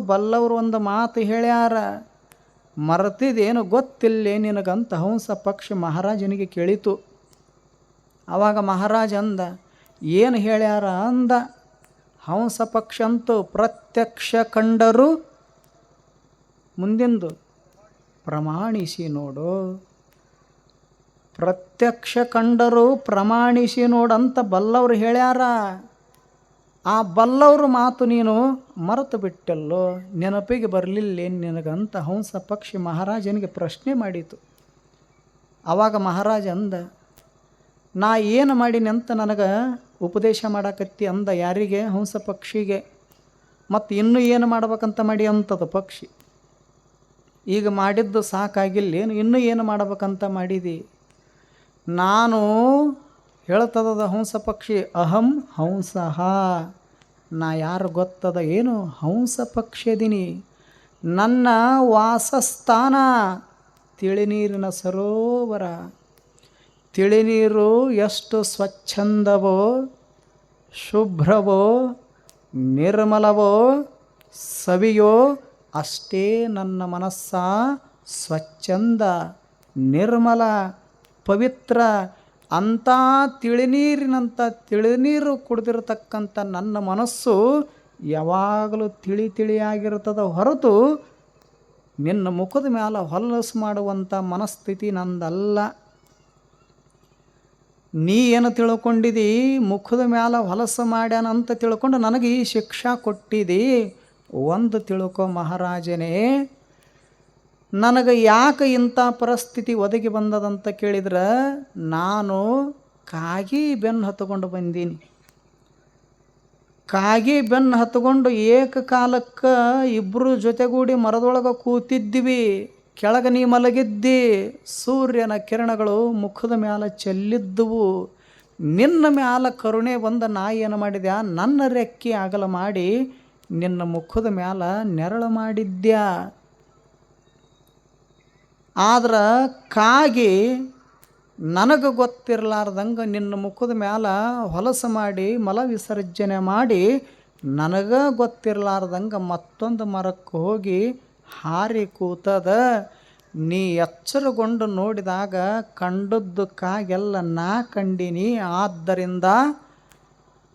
ಬಲ್ಲವರು ಒಂದು ಮಾತು ಹೇಳ್ಯಾರ, ಮರೆತಿದೇನು ಗೊತ್ತಿಲ್ಲ ನಿನಗಂತ ಹಂಸ ಪಕ್ಷಿ ಮಹಾರಾಜನಿಗೆ ಕೇಳಿತು. ಆವಾಗ ಮಹಾರಾಜ ಅಂದ, ಏನು ಹೇಳ್ಯಾರ? ಅಂದ, ಹಂಸ ಪಕ್ಷ ಅಂತೂ ಪ್ರತ್ಯಕ್ಷ ಕಂಡರು ಮುಂದಿಂದು ಪ್ರಮಾಣಿಸಿ ನೋಡು. ಪ್ರತ್ಯಕ್ಷ ಕಂಡರು ಪ್ರಮಾಣಿಸಿ ನೋಡಂತ ಬಲ್ಲವರು ಹೇಳ್ಯಾರ. ಆ ಬಲ್ಲವ್ರ ಮಾತು ನೀನು ಮರೆತು ಬಿಟ್ಟಲ್ಲೋ? ನೆನಪಿಗೆ ಬರಲಿಲ್ಲ ನಿನಗಂತ ಹಂಸ ಪಕ್ಷಿ ಮಹಾರಾಜನಿಗೆ ಪ್ರಶ್ನೆ ಮಾಡಿತು. ಆವಾಗ ಮಹಾರಾಜ ಅಂದ, ನಾ ಏನು ಮಾಡೀನಿ ಅಂತ ನನಗೆ ಉಪದೇಶ ಮಾಡಾಕತ್ತಿ ಅಂದ ಯಾರಿಗೆ? ಹಂಸ ಪಕ್ಷಿಗೆ. ಮತ್ತು ಇನ್ನೂ ಏನು ಮಾಡ್ಬೇಕಂತ ಮಾಡಿ ಅಂತದ ಪಕ್ಷಿ. ಈಗ ಮಾಡಿದ್ದು ಸಾಕಾಗಿಲ್ಲ, ಏನು? ಇನ್ನೂ ಏನು ಮಾಡ್ಬೇಕಂತ ಮಾಡಿದಿ? ನಾನು ಹೇಳ್ತದದ ಹಂಸ ಪಕ್ಷಿ, ಅಹಂ ಹಂಸಃ. ನಾ ಯಾರು ಗೊತ್ತದ ಏನು? ಹಂಸ ಪಕ್ಷಿ ಅದೀನಿ ನನ್ನ ವಾಸಸ್ಥಾನ ತಿಳಿನೀರಿನ ಸರೋವರ. ತಿಳಿನೀರು ಎಷ್ಟು ಸ್ವಚ್ಛಂದವೋ, ಶುಭ್ರವೋ, ನಿರ್ಮಲವೋ, ಸವಿಯೋ, ಅಷ್ಟೇ ನನ್ನ ಮನಸ್ಸ ಸ್ವಚ್ಛಂದ, ನಿರ್ಮಲ, ಪವಿತ್ರ ಅಂಥ ತಿಳಿನೀರಿನಂಥ ತಿಳಿನೀರು ಕುಡಿದಿರತಕ್ಕಂಥ ನನ್ನ ಮನಸ್ಸು ಯಾವಾಗಲೂ ತಿಳಿ ತಿಳಿಯಾಗಿರ್ತದ ಹೊರತು ನಿನ್ನ ಮುಖದ ಮ್ಯಾಲ ಹೊಲಸು ಮಾಡುವಂಥ ಮನಸ್ಥಿತಿ ನಂದಲ್ಲ. ನೀ ಏನು ತಿಳ್ಕೊಂಡಿದಿ? ಮುಖದ ಮೇಲೆ ಹೊಲಸು ಮಾಡ್ಯಾನಂತ ತಿಳ್ಕೊಂಡು ನನಗೆ ಈ ಶಿಕ್ಷಾ ಕೊಟ್ಟಿದಿ? ಒಂದು ತಿಳ್ಕೊ ಮಹಾರಾಜನೇ ನನಗೆ ಯಾಕೆ ಇಂಥ ಪರಿಸ್ಥಿತಿ ಒದಗಿ ಬಂದದಂತ ಕೇಳಿದ್ರೆ ನಾನು ಕಾಗಿ ಬೆನ್ನು ಹತ್ಕೊಂಡು ಬಂದೀನಿ. ಕಾಗಿ ಬೆನ್ನು ಹತ್ಕೊಂಡು ಏಕಕಾಲಕ್ಕೆ ಇಬ್ಬರು ಜೊತೆಗೂಡಿ ಮರದೊಳಗೆ ಕೂತಿದ್ವಿ ಕೆಳಗೆ ನೀ ಮಲಗಿದ್ದಿ. ಸೂರ್ಯನ ಕಿರಣಗಳು ಮುಖದ ಮ್ಯಾಲೆ ಚೆಲ್ಲಿದ್ದುವು. ನಿನ್ನ ಮ್ಯಾಲ ಕರುಣೆ ಬಂದ ನಾ ಏನು ಮಾಡಿದ್ಯಾ? ನನ್ನ ರೆಕ್ಕಿ ಅಗಲ ಮಾಡಿ ನಿನ್ನ ಮುಖದ ಮ್ಯಾಲ ನೆರಳು ಮಾಡಿದ್ಯಾ? ಆದ್ರೆ ಕಾಗಿ ನನಗೆ ಗೊತ್ತಿರಲಾರ್ದಂಗೆ ನಿನ್ನ ಮುಖದ ಮ್ಯಾಲ ಹೊಲಸು ಮಾಡಿ, ಮಲ ವಿಸರ್ಜನೆ ಮಾಡಿ ನನಗೆ ಗೊತ್ತಿರಲಾರ್ದಂಗೆ ಮತ್ತೊಂದು ಮರಕ್ಕೆ ಹೋಗಿ ಹಾರಿ ಕೂತದ. ನೀ ಎಚ್ಚರಗೊಂಡು ನೋಡಿದಾಗ ಕಂಡದ್ದು ಕಾಗೆಲ್ಲ ನಾ ಕಂಡಿನಿ. ಆದ್ದರಿಂದ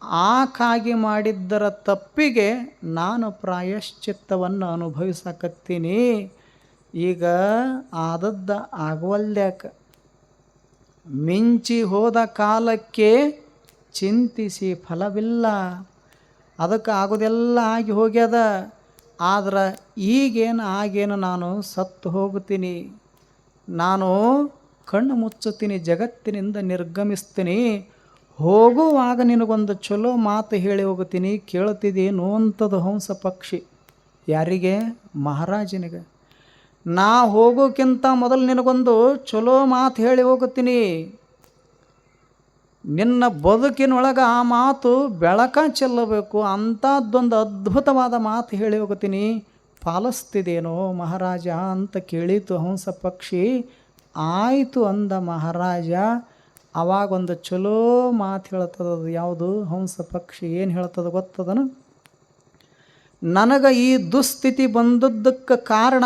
ಆ ಕಾಗಿ ಮಾಡಿದ್ದರ ತಪ್ಪಿಗೆ ನಾನು ಪ್ರಾಯಶ್ಚಿತ್ತವನ್ನು ಅನುಭವಿಸಕತ್ತೀನಿ. ಈಗ ಆದದ್ದ ಆಗವಲ್ದ್ಯಾಕ ಮಿಂಚಿ ಹೋದ ಕಾಲಕ್ಕೆ ಚಿಂತಿಸಿ ಫಲವಿಲ್ಲ. ಅದಕ್ಕೆ ಆಗೋದೆಲ್ಲ ಆಗಿ ಹೋಗ್ಯದ. ಆದ್ರೆ ಈಗೇನು ಆಗೇನು ನಾನು ಸತ್ತು ಹೋಗುತ್ತೀನಿ. ನಾನು ಕಣ್ಣು ಮುಚ್ಚುತ್ತೀನಿ, ಜಗತ್ತಿನಿಂದ ನಿರ್ಗಮಿಸ್ತೀನಿ. ಹೋಗುವಾಗ ನಿನಗೊಂದು ಚಲೋ ಮಾತು ಹೇಳಿ ಹೋಗುತ್ತೀನಿ ಕೇಳುತ್ತಿದ್ದೇನು ಅಂಥದ್ದು ಹಂಸ ಪಕ್ಷಿ. ಯಾರಿಗೆ? ಮಹಾರಾಜನಿಗೆ. ನಾ ಹೋಗೋಕ್ಕಿಂತ ಮೊದಲು ನಿನಗೊಂದು ಚಲೋ ಮಾತು ಹೇಳಿ ಹೋಗುತ್ತೀನಿ. ನಿನ್ನ ಬದುಕಿನೊಳಗೆ ಆ ಮಾತು ಬೆಳಕ ಚೆಲ್ಲಬೇಕು ಅಂಥದ್ದೊಂದು ಅದ್ಭುತವಾದ ಮಾತು ಹೇಳಿ ಹೋಗುತ್ತೀನಿ. ಪಾಲಿಸ್ತಿದೇನೋ ಮಹಾರಾಜ ಅಂತ ಕೇಳಿತು ಹಂಸ ಪಕ್ಷಿ. ಆಯಿತು ಅಂದ ಮಹಾರಾಜ, ಅವಾಗೊಂದು ಚಲೋ ಮಾತು ಹೇಳ್ತದದು ಯಾವುದು? ಹಂಸ ಪಕ್ಷಿ ಏನು ಹೇಳ್ತದ ಗೊತ್ತದನು? ನನಗೆ ಈ ದುಸ್ಥಿತಿ ಬಂದದ್ದಕ್ಕೆ ಕಾರಣ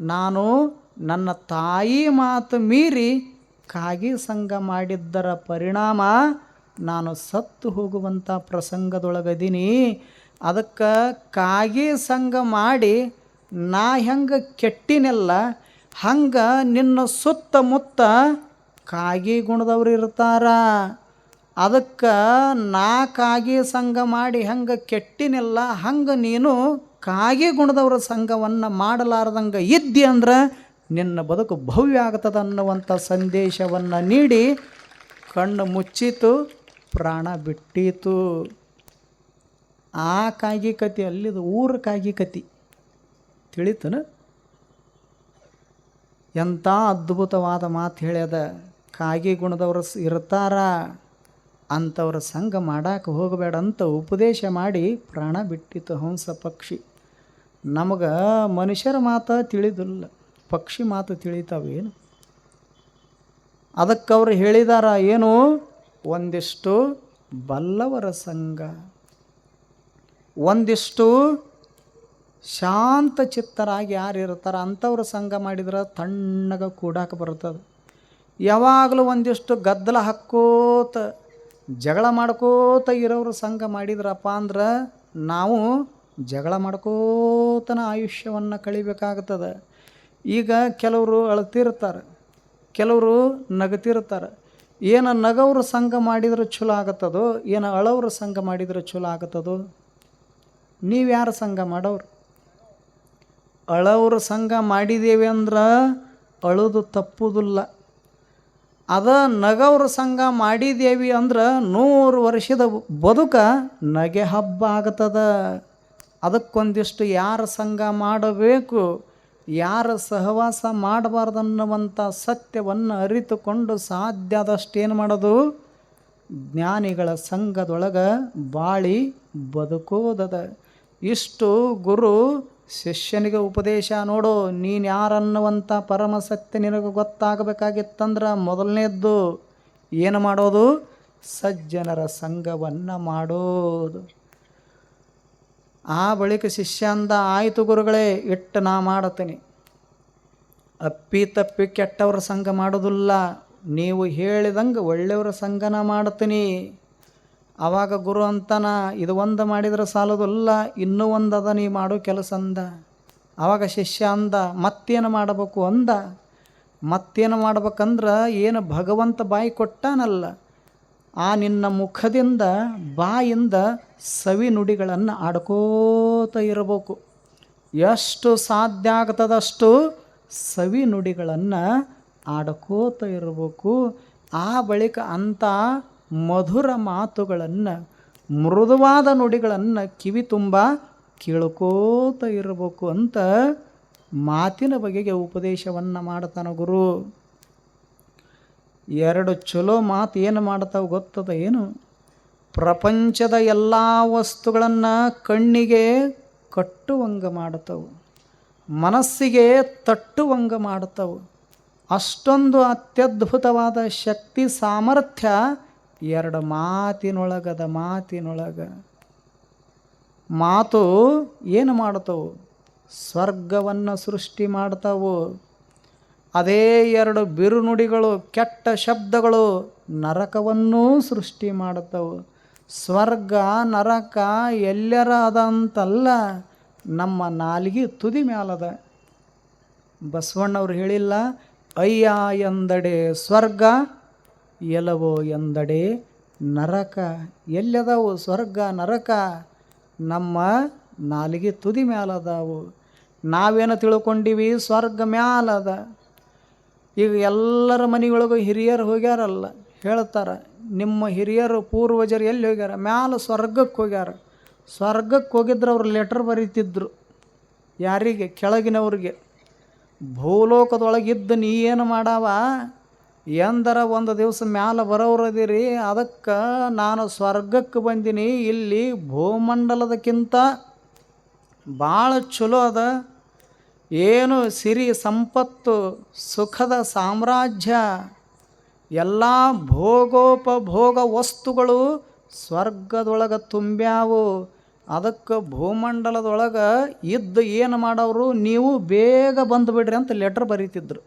ನಾನು ನನ್ನ ತಾಯಿ ಮಾತು ಮೀರಿ ಕಾಗಿ ಸಂಘ ಮಾಡಿದ್ದರ ಪರಿಣಾಮ ನಾನು ಸತ್ತು ಹೋಗುವಂಥ ಪ್ರಸಂಗದೊಳಗದೀನಿ. ಅದಕ್ಕೆ ಕಾಗಿ ಸಂಘ ಮಾಡಿ ನಾ ಹೆಂಗೆ ಕೆಟ್ಟಿನೆಲ್ಲ, ಹಂಗೆ ನಿನ್ನ ಸುತ್ತಮುತ್ತ ಕಾಗಿ ಗುಣದವ್ರು ಇರ್ತಾರ. ಅದಕ್ಕೆ ನಾ ಕಾಗಿ ಸಂಘ ಮಾಡಿ ಹಂಗೆ ಕೆಟ್ಟಿನೆಲ್ಲ, ಹಂಗೆ ನೀನು ಕಾಗಿ ಗುಣದವರ ಸಂಘವನ್ನು ಮಾಡಲಾರ್ದಂಗೆ ಇದ್ದಿ ಅಂದ್ರೆ ನಿನ್ನ ಬದುಕು ಭವ್ಯ ಆಗ್ತದ ಅನ್ನುವಂಥ ಸಂದೇಶವನ್ನು ನೀಡಿ ಕಣ್ಣು ಮುಚ್ಚಿತು, ಪ್ರಾಣ ಬಿಟ್ಟಿತು. ಆ ಕಾಗಿ ಕತಿ ಅಲ್ಲಿದ ಊರ ಕಾಗಿ ಕತಿ. ತಿಳಿತನ? ಎಂಥ ಅದ್ಭುತವಾದ ಮಾತು ಹೇಳ್ಯದ, ಕಾಗಿ ಗುಣದವರು ಇರ್ತಾರ, ಅಂಥವ್ರ ಸಂಘ ಮಾಡಕ್ಕೆ ಹೋಗಬೇಡ ಅಂತ ಉಪದೇಶ ಮಾಡಿ ಪ್ರಾಣ ಬಿಟ್ಟಿತು ಹಂಸ ಪಕ್ಷಿ. ನಮಗೆ ಮನುಷ್ಯರ ಮಾತು ತಿಳಿದಿಲ್ಲ, ಪಕ್ಷಿ ಮಾತು ತಿಳಿತಾವೇನು ಅದಕ್ಕೆ ಅವ್ರು ಹೇಳಿದಾರ ಏನು? ಒಂದಿಷ್ಟು ಬಲ್ಲವರ ಸಂಘ, ಒಂದಿಷ್ಟು ಶಾಂತ ಚಿತ್ತರಾಗಿ ಯಾರು ಅಂಥವ್ರ ಸಂಘ ಮಾಡಿದ್ರೆ ತಣ್ಣಗೆ ಕೂಡಾಕ ಬರ್ತದೆ. ಯಾವಾಗಲೂ ಒಂದಿಷ್ಟು ಗದ್ದಲ ಹಾಕ್ಕೋತ ಜಗಳ ಮಾಡ್ಕೋತ ಇರೋರು ಸಂಘ ಮಾಡಿದ್ರಪ್ಪ ಅಂದ್ರೆ ನಾವು ಜಗಳ ಮಾಡ್ಕೋತನ ಆಯುಷ್ಯವನ್ನು ಕಳಿಬೇಕಾಗ್ತದೆ. ಈಗ ಕೆಲವರು ಅಳ್ತಿರ್ತಾರೆ, ಕೆಲವರು ನಗತಿರ್ತಾರೆ. ಏನು ನಗವ್ರ ಸಂಘ ಮಾಡಿದ್ರೆ ಚಲೋ ಆಗತ್ತದೋ, ಏನು ಅಳವ್ರ ಸಂಘ ಮಾಡಿದ್ರೆ ಚಲೋ ಆಗತ್ತದೋ? ನೀವು ಯಾರ ಸಂಘ ಮಾಡೋರು? ಅಳವ್ರ ಸಂಘ ಮಾಡಿದ್ದೇವೆ ಅಂದ್ರೆ ಅಳುದು ತಪ್ಪುದಿಲ್ಲ. ಅದ ನಗವ್ರ ಸಂಘ ಮಾಡಿದೇವಿ ಅಂದ್ರೆ ನೂರು ವರ್ಷದ ಬದುಕ ನಗೆ ಹಬ್ಬ ಆಗ್ತದ ಅದಕ್ಕೊಂದಿಷ್ಟು ಯಾರ ಸಂಘ ಮಾಡಬೇಕು, ಯಾರ ಸಹವಾಸ ಮಾಡಬಾರ್ದನ್ನುವಂಥ ಸತ್ಯವನ್ನು ಅರಿತುಕೊಂಡು ಸಾಧ್ಯ ಆದಷ್ಟು ಮಾಡೋದು? ಜ್ಞಾನಿಗಳ ಸಂಘದೊಳಗೆ ಬಾಳಿ ಬದುಕೋದದ ಇಷ್ಟು ಗುರು ಶಿಷ್ಯನಿಗೆ ಉಪದೇಶ ನೋಡು, ನೀನು ಯಾರನ್ನುವಂಥ ಪರಮ ಸತ್ಯ ನಿನಗೆ ಗೊತ್ತಾಗಬೇಕಾಗಿತ್ತಂದ್ರೆ ಮೊದಲನೇದ್ದು ಏನು ಮಾಡೋದು? ಸಜ್ಜನರ ಸಂಘವನ್ನು ಮಾಡೋದು. ಆ ಬಳಿಕ ಶಿಷ್ಯ ಅಂದ ಆಯಿತು ಗುರುಗಳೇ, ಇಟ್ಟು ನಾ ಮಾಡತೀನಿ ಅಪ್ಪಿ ತಪ್ಪಿ ಕೆಟ್ಟವರ ಸಂಘ ಮಾಡೋದಿಲ್ಲ. ನೀವು ಹೇಳಿದಂಗೆ ಒಳ್ಳೆಯವರ ಸಂಘನ ಮಾಡ್ತೀನಿ ಆವಾಗ ಗುರು ಅಂತನ, ಇದು ಒಂದು ಮಾಡಿದ್ರೆ ಸಾಲದಲ್ಲ, ಇನ್ನೂ ಒಂದು ಅದ, ನೀ ಮಾಡೋ ಕೆಲಸ ಅಂದ. ಆವಾಗ ಶಿಷ್ಯ ಅಂದ, ಮತ್ತೇನು ಮಾಡಬೇಕು? ಅಂದ. ಮತ್ತೇನು ಮಾಡ್ಬೇಕಂದ್ರೆ, ಏನು ಭಗವಂತ ಬಾಯಿ ಕೊಟ್ಟಾನಲ್ಲ ಆ ನಿನ್ನ ಮುಖದಿಂದ, ಬಾಯಿಂದ ಸವಿ ನುಡಿಗಳನ್ನು ಆಡ್ಕೋತ ಇರಬೇಕು. ಎಷ್ಟು ಸಾಧ್ಯ ಆಗ್ತದಷ್ಟು ಸವಿ ನುಡಿಗಳನ್ನು ಆಡ್ಕೋತ ಇರಬೇಕು. ಆ ಬಳಿಕ ಅಂಥ ಮಧುರ ಮಾತುಗಳನ್ನು, ಮೃದುವಾದ ನುಡಿಗಳನ್ನು ಕಿವಿ ತುಂಬ ಕೇಳ್ಕೋತ ಇರಬೇಕು ಅಂತ ಮಾತಿನ ಬಗೆಗೆ ಉಪದೇಶವನ್ನು ಮಾಡ್ತಾನೆ ಗುರು. ಎರಡು ಚಲೋ ಮಾತು ಏನು ಮಾಡ್ತಾವೆ ಗೊತ್ತದ ಏನು? ಪ್ರಪಂಚದ ಎಲ್ಲ ವಸ್ತುಗಳನ್ನು ಕಣ್ಣಿಗೆ ಕಟ್ಟುವಂಗ ಮಾಡ್ತವು, ಮನಸ್ಸಿಗೆ ತಟ್ಟುವಂಗ ಮಾಡ್ತವು. ಅಷ್ಟೊಂದು ಅತ್ಯದ್ಭುತವಾದ ಶಕ್ತಿ ಸಾಮರ್ಥ್ಯ ಎರಡು ಮಾತಿನೊಳಗದ ಮಾತಿನೊಳಗ. ಮಾತು ಏನು ಮಾಡ್ತವು? ಸ್ವರ್ಗವನ್ನು ಸೃಷ್ಟಿ ಮಾಡ್ತಾವು. ಅದೇ ಎರಡು ಬಿರುನುಡಿಗಳು, ಕೆಟ್ಟ ಶಬ್ದಗಳು ನರಕವನ್ನೂ ಸೃಷ್ಟಿ ಮಾಡುತ್ತವು. ಸ್ವರ್ಗ, ನರಕ ಎಲ್ಲರ ಅದಂತಲ್ಲ ನಮ್ಮ ನಾಲಿಗೆ ತುದಿ ಮ್ಯಾಲದ. ಬಸವಣ್ಣವ್ರು ಹೇಳಿಲ್ಲ, ಅಯ್ಯ ಎಂದಡೆ ಸ್ವರ್ಗ ಎಲವೋ ಎಂದಡೆ ನರಕ. ಎಲ್ಲದವು ಸ್ವರ್ಗ, ನರಕ? ನಮ್ಮ ನಾಲಿಗೆ ತುದಿ ಮ್ಯಾಲದಾವು. ನಾವೇನು ತಿಳ್ಕೊಂಡಿವಿ? ಸ್ವರ್ಗ ಮ್ಯಾಲದ. ಈಗ ಎಲ್ಲರ ಮನೆಯೊಳಗೂ ಹಿರಿಯರು ಹೋಗ್ಯಾರಲ್ಲ, ಹೇಳ್ತಾರೆ, ನಿಮ್ಮ ಹಿರಿಯರು ಪೂರ್ವಜರು ಎಲ್ಲಿ ಹೋಗ್ಯಾರ? ಮ್ಯಾಲ ಸ್ವರ್ಗಕ್ಕೆ ಹೋಗ್ಯಾರ. ಸ್ವರ್ಗಕ್ಕೆ ಹೋಗಿದ್ರೆ ಅವ್ರು ಲೆಟ್ರ್ ಬರೀತಿದ್ರು. ಯಾರಿಗೆ? ಕೆಳಗಿನವ್ರಿಗೆ. ಭೂಲೋಕದೊಳಗಿದ್ದು ನೀ ಏನು ಮಾಡಾವ? ಎಂದರ ಒಂದು ದಿವಸ ಮ್ಯಾಲ ಬರೋರದಿರಿ ಅದಕ್ಕೆ ನಾನು ಸ್ವರ್ಗಕ್ಕೆ ಬಂದೀನಿ, ಇಲ್ಲಿ ಭೂಮಂಡಲದಕ್ಕಿಂತ ಭಾಳ ಚಲೋ ಅದ. ಏನು ಸಿರಿ ಸಂಪತ್ತು, ಸುಖದ ಸಾಮ್ರಾಜ್ಯ, ಎಲ್ಲ ಭೋಗೋಪಭೋಗ ವಸ್ತುಗಳು ಸ್ವರ್ಗದೊಳಗೆ ತುಂಬ್ಯಾವು. ಅದಕ್ಕೆ ಭೂಮಂಡಲದೊಳಗೆ ಇದ್ದು ಏನು ಮಾಡೋರು ನೀವು ಬೇಗ ಬಂದುಬಿಡ್ರಿ ಅಂತ ಲೆಟ್ರ್ ಬರೀತಿದ್ರು.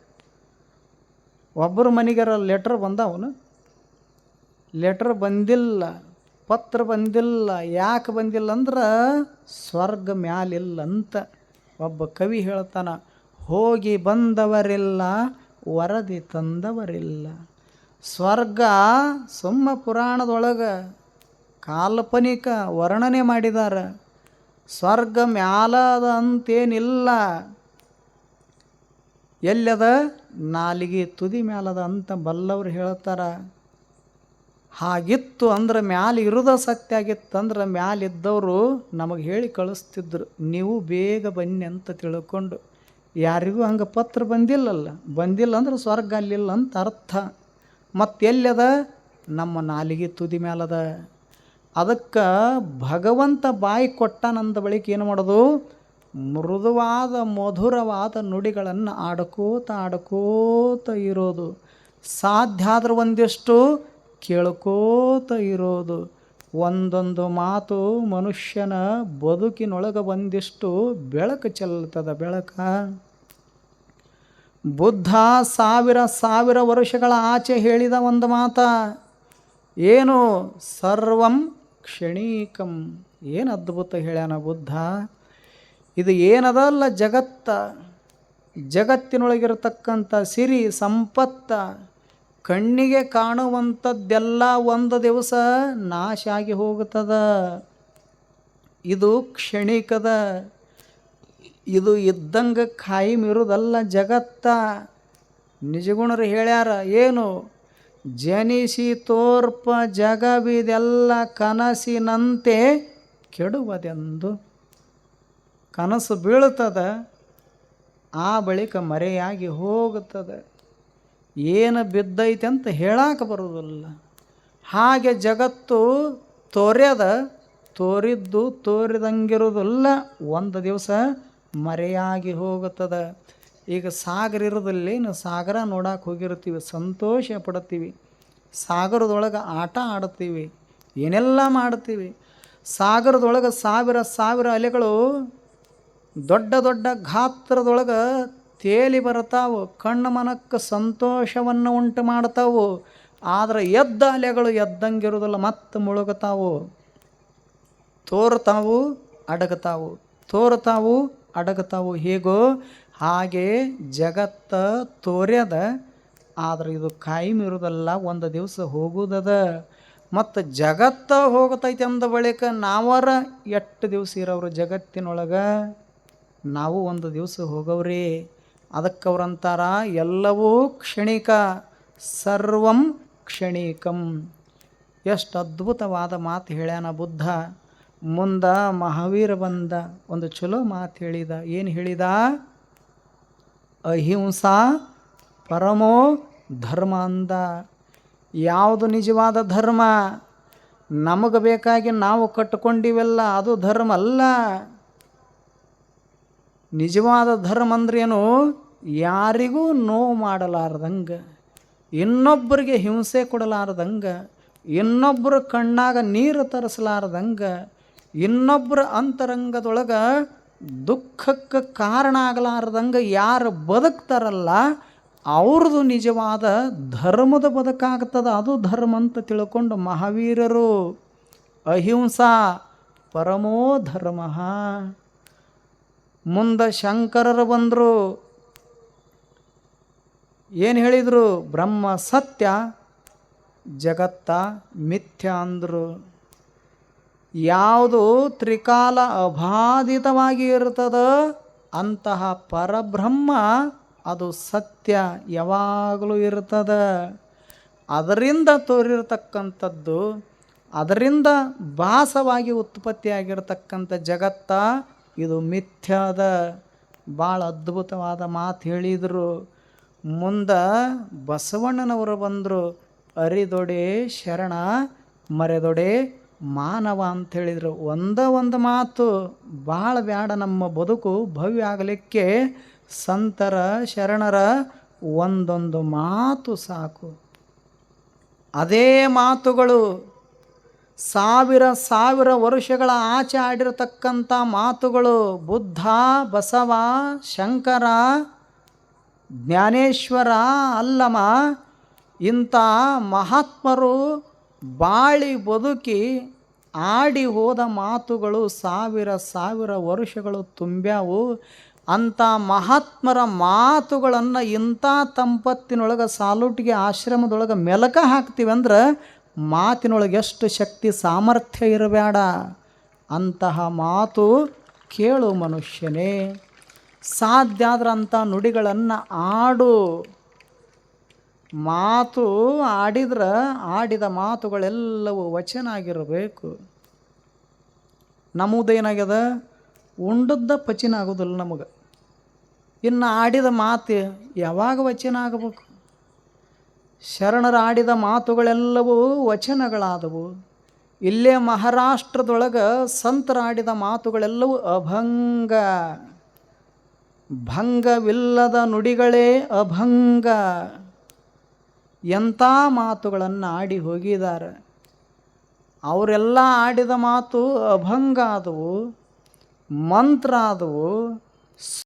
ಒಬ್ಬರು ಮನೆಗಾರ ಲೆಟ್ರ್ ಬಂದವನು. ಲೆಟ್ರ್ ಬಂದಿಲ್ಲ, ಪತ್ರ ಬಂದಿಲ್ಲ, ಯಾಕೆ ಬಂದಿಲ್ಲ ಅಂದ್ರೆ ಸ್ವರ್ಗ ಮ್ಯಾಲಿಲ್ಲ ಅಂತ ಒಬ್ಬ ಕವಿ ಹೇಳ್ತಾನ, ಹೋಗಿ ಬಂದವರಿಲ್ಲ, ವರದಿ ತಂದವರಿಲ್ಲ. ಸ್ವರ್ಗ ಸುಮ್ಮ ಪುರಾಣದೊಳಗೆ, ಕಾಲ್ಪನಿಕ ವರ್ಣನೆ ಮಾಡಿದಾರ. ಸ್ವರ್ಗ ಮ್ಯಾಲದ ಅಂತೇನಿಲ್ಲ ಎಲ್ಲದ ನಾಲಿಗೆ ತುದಿ ಮ್ಯಾಲದ ಅಂತ ಬಲ್ಲವ್ರು ಹೇಳ್ತಾರ. ಹಾಗಿತ್ತು ಅಂದ್ರೆ ಮ್ಯಾಲೆ ಇರೋದ ಸತ್ಯ ಆಗಿತ್ತು ಅಂದ್ರೆ ಮ್ಯಾಲಿದ್ದವರು ನಮಗೆ ಹೇಳಿ ಕಳಿಸ್ತಿದ್ರು, ನೀವು ಬೇಗ ಬನ್ನಿ ಅಂತ ತಿಳ್ಕೊಂಡು. ಯಾರಿಗೂ ಹಂಗೆ ಪತ್ರ ಬಂದಿಲ್ಲಲ್ಲ. ಬಂದಿಲ್ಲ ಅಂದ್ರೆ ಸ್ವರ್ಗ ಅಲ್ಲಿಲ್ಲ ಅಂತ ಅರ್ಥ. ಮತ್ತು ಎಲ್ಲದ ನಮ್ಮ ನಾಲಿಗೆ ತುದಿ ಮೇಲದ ಅದಕ್ಕೆ ಭಗವಂತ ಬಾಯಿ ಕೊಟ್ಟನಂದ ಬಳಿಕ ಏನು ಮಾಡೋದು? ಮೃದುವಾದ, ಮಧುರವಾದ ನುಡಿಗಳನ್ನು ಆಡ್ಕೋತ ಆಡ್ಕೋತ ಇರೋದು. ಸಾಧ್ಯ ಆದ್ರೆ ಒಂದಿಷ್ಟು ಕೇಳ್ಕೋತ ಇರೋದು. ಒಂದೊಂದು ಮಾತು ಮನುಷ್ಯನ ಬದುಕಿನೊಳಗೆ ಒಂದಿಷ್ಟು ಬೆಳಕು ಚೆಲ್ತದ ಬೆಳಕ. ಬುದ್ಧ ಸಾವಿರ ಸಾವಿರ ವರ್ಷಗಳ ಆಚೆ ಹೇಳಿದ ಒಂದು ಮಾತ, ಏನು ಸರ್ವಂ ಕ್ಷಣೀಕಂ. ಏನು ಅದ್ಭುತ ಹೇಳ್ಯಾನ ಬುದ್ಧ. ಇದು ಏನದಲ್ಲ ಜಗತ್ತ. ಜಗತ್ತಿನೊಳಗಿರತಕ್ಕಂಥ ಸಿರಿ ಸಂಪತ್ತ. ಕಣ್ಣಿಗೆ ಕಾಣುವಂಥದ್ದೆಲ್ಲ ಒಂದು ದಿವಸ ನಾಶ ಆಗಿ ಹೋಗುತ್ತದ. ಇದು ಕ್ಷಣಿಕದ, ಇದು ಇದ್ದಂಗೆ ಖಾಯಿಮ್ ಇರೋದಲ್ಲ ಜಗತ್ತ. ನಿಜಗುಣರು ಹೇಳ್ಯಾರ, ಏನು? ಜನಿಸಿ ತೋರ್ಪ ಜಗವಿದೆಲ್ಲ ಕನಸಿನಂತೆ ಕೆಡುವುದೆಂದು. ಕನಸು ಬೀಳುತ್ತದೆ, ಆ ಬಳಿಕ ಮರೆಯಾಗಿ ಹೋಗುತ್ತದೆ. ಏನು ಬಿದ್ದೈತೆ ಅಂತ ಹೇಳಾಕ ಬರೋದಿಲ್ಲ ಹಾಗೆ ಜಗತ್ತು ತೋರ್ಯದ, ತೋರಿದ್ದು ತೋರಿದಂಗಿರೋದಿಲ್ಲ ಒಂದು ದಿವಸ ಮರೆಯಾಗಿ ಹೋಗುತ್ತದೆ. ಈಗ ಸಾಗರ ಇರೋದಲ್ಲಿ ನಾವು ಸಾಗರ ನೋಡಕ್ಕೆ ಹೋಗಿರ್ತೀವಿ ಸಂತೋಷ ಪಡ್ತೀವಿ ಸಾಗರದೊಳಗೆ ಆಟ ಆಡ್ತೀವಿ ಏನೆಲ್ಲ ಮಾಡ್ತೀವಿ ಸಾಗರದೊಳಗೆ ಸಾವಿರ ಸಾವಿರ ಅಲೆಗಳು ದೊಡ್ಡ ದೊಡ್ಡ ಗಾತ್ರದೊಳಗೆ ತೇಲಿ ಬರ್ತಾವು, ಕಣ್ಣು ಮನಕ್ಕೆ ಸಂತೋಷವನ್ನು ಉಂಟು ಮಾಡ್ತಾವು, ಆದರೆ ಎದ್ದ ಅಲೆಗಳು ಎದ್ದಂಗಿರೋದಲ್ಲ, ಮತ್ತೆ ಮುಳುಗುತ್ತಾವು ತೋರ್ತಾವು, ಅಡಗತಾವು ತೋರ್ತಾವು, ಅಡಗತಾವು, ಹೇಗೋ ಹಾಗೆ ಜಗತ್ತ ತೋರ್ಯದ, ಆದರೆ ಇದು ಕಾಯಂ ಇರೋದಲ್ಲ, ಒಂದು ದಿವಸ ಹೋಗುವುದದ ಮತ್ತು ಜಗತ್ತ ಹೋಗತೈತೆ ಅಂದ ಬಳಿಕ ನಾವರ ಎಷ್ಟು ದಿವಸ ಇರೋರು ಜಗತ್ತಿನೊಳಗೆ? ನಾವು ಒಂದು ದಿವಸ ಹೋಗವ್ರಿ. ಅದಕ್ಕೆ ಅವ್ರಂತಾರ ಎಲ್ಲವೂ ಕ್ಷಣಿಕ, ಸರ್ವಂ ಕ್ಷಣಿಕಂ. ಎಷ್ಟು ಅದ್ಭುತವಾದ ಮಾತು ಹೇಳ್ಯಾನ ಬುದ್ಧ. ಮುಂದೆ ಮಹಾವೀರ ಬಂದ, ಒಂದು ಚಲೋ ಮಾತು ಹೇಳಿದ. ಏನು ಹೇಳಿದ? ಅಹಿಂಸಾ ಪರಮೋ ಧರ್ಮ ಅಂದ. ಯಾವುದು ನಿಜವಾದ ಧರ್ಮ? ನಮಗೆ ಬೇಕಾಗಿ ನಾವು ಕಟ್ಟಿಕೊಂಡಿವೆಲ್ಲ ಅದು ಧರ್ಮ ಅಲ್ಲ ನಿಜವಾದ ಧರ್ಮ ಅಂದ್ರೇನು? ಯಾರಿಗೂ ನೋವು ಮಾಡಲಾರ್ದಂಗೆ, ಇನ್ನೊಬ್ಬರಿಗೆ ಹಿಂಸೆ ಕೊಡಲಾರ್ದಂಗೆ, ಇನ್ನೊಬ್ಬರ ಕಣ್ಣಾಗ ನೀರು ತರಿಸಲಾರ್ದಂಗೆ, ಇನ್ನೊಬ್ಬರ ಅಂತರಂಗದೊಳಗೆ ದುಃಖಕ್ಕೆ ಕಾರಣ ಆಗಲಾರ್ದಂಗೆ ಯಾರು ಬದುಕ್ತಾರಲ್ಲ ಅವ್ರದ್ದು ನಿಜವಾದ ಧರ್ಮದ ಬದುಕಾಗ್ತದ, ಅದು ಧರ್ಮ ಅಂತ ತಿಳ್ಕೊಂಡು ಮಹಾವೀರರು, ಅಹಿಂಸಾ ಪರಮೋ ಧರ್ಮ. ಮುಂದೆ ಶಂಕರರು ಬಂದರು ಏನು ಹೇಳಿದರು? ಬ್ರಹ್ಮ ಸತ್ಯ, ಜಗತ್ತ ಮಿಥ್ಯ ಅಂದರು. ಯಾವುದು ತ್ರಿಕಾಲ ಅಬಾಧಿತವಾಗಿ ಇರ್ತದ, ಅಂತಹ ಪರಬ್ರಹ್ಮ ಅದು ಸತ್ಯ ಯಾವಾಗಲೂ ಇರ್ತದ. ಅದರಿಂದ ತೋರಿರ್ತಕ್ಕಂಥದ್ದು, ಅದರಿಂದ ಭಾಸವಾಗಿ ಉತ್ಪತ್ತಿಯಾಗಿರ್ತಕ್ಕಂಥ ಜಗತ್ತ ಇದು ಮಿಥ್ಯದ ಭಾಳ ಅದ್ಭುತವಾದ ಮಾತು ಹೇಳಿದರು. ಮುಂದೆ ಬಸವಣ್ಣನವರು ಬಂದರು, ಅರಿದೊಡೆ ಶರಣ, ಮರೆದೊಡೆ ಮಾನವ ಅಂತ ಹೇಳಿದರು. ಒಂದ ಒಂದು ಮಾತು ಭಾಳ ಬ್ಯಾಡ ನಮ್ಮ ಬದುಕು, ಭವ್ಯ ಆಗಲಿಕ್ಕೆ ಸಂತರ ಶರಣರ ಒಂದೊಂದು ಮಾತು ಸಾಕು. ಅದೇ ಮಾತುಗಳು ಸಾವಿರ ಸಾವಿರ ವರ್ಷಗಳ ಆಚೆ ಆಡಿರತಕ್ಕಂಥ ಮಾತುಗಳು ಬುದ್ಧ, ಬಸವ, ಶಂಕರ ಜ್ಞಾನೇಶ್ವರ ಅಲ್ಲಮ್ಮ, ಇಂಥ ಮಹಾತ್ಮರು ಬಾಳಿ ಬದುಕಿ ಆಡಿ ಹೋದ ಮಾತುಗಳು ಸಾವಿರ ಸಾವಿರ ವರ್ಷಗಳು ತುಂಬ್ಯಾವು. ಅಂಥ ಮಹಾತ್ಮರ ಮಾತುಗಳನ್ನು ಇಂಥ ತಂಪತ್ತಿನೊಳಗೆ ಸಾಲುಟಿಗೆ ಆಶ್ರಮದೊಳಗೆ ಮೆಲಕ ಹಾಕ್ತೀವಂದ್ರೆ ಮಾತಿನೊಳಗೆ ಎಷ್ಟು ಶಕ್ತಿ ಸಾಮರ್ಥ್ಯ ಇರಬೇಡ ಅಂತಹ ಮಾತು ಕೇಳು ಮನುಷ್ಯನೇ. ಸಾಧ್ಯ ಆದ್ರಂಥ ನುಡಿಗಳನ್ನು ಆಡು. ಮಾತು ಆಡಿದ್ರೆ, ಆಡಿದ ಮಾತುಗಳೆಲ್ಲವೂ ವಚನ ಆಗಿರಬೇಕು ನಮ್ಮದೇನಾಗ್ಯದ ಉಂಡದ್ದ ಪಚಿನ ಆಗೋದಿಲ್ಲ ನಮಗೆ. ಇನ್ನು ಆಡಿದ ಮಾತು ಯಾವಾಗ ವಚನ ಆಗಬೇಕು ಶರಣರ ಆಡಿದ ಮಾತುಗಳೆಲ್ಲವೂ ವಚನಗಳಾದವು. ಇಲ್ಲೇ ಮಹಾರಾಷ್ಟ್ರದೊಳಗೆ ಸಂತರಾಡಿದ ಮಾತುಗಳೆಲ್ಲವೂ ಅಭಂಗ. ಭಂಗವಿಲ್ಲದ ನುಡಿಗಳೇ ಅಭಂಗ. ಎಂಥ ಮಾತುಗಳನ್ನು ಆಡಿ ಹೋಗಿದ್ದಾರೆ. ಅವರೆಲ್ಲ ಆಡಿದ ಮಾತು ಅಭಂಗ ಆದವು ಮಂತ್ರ ಆದವು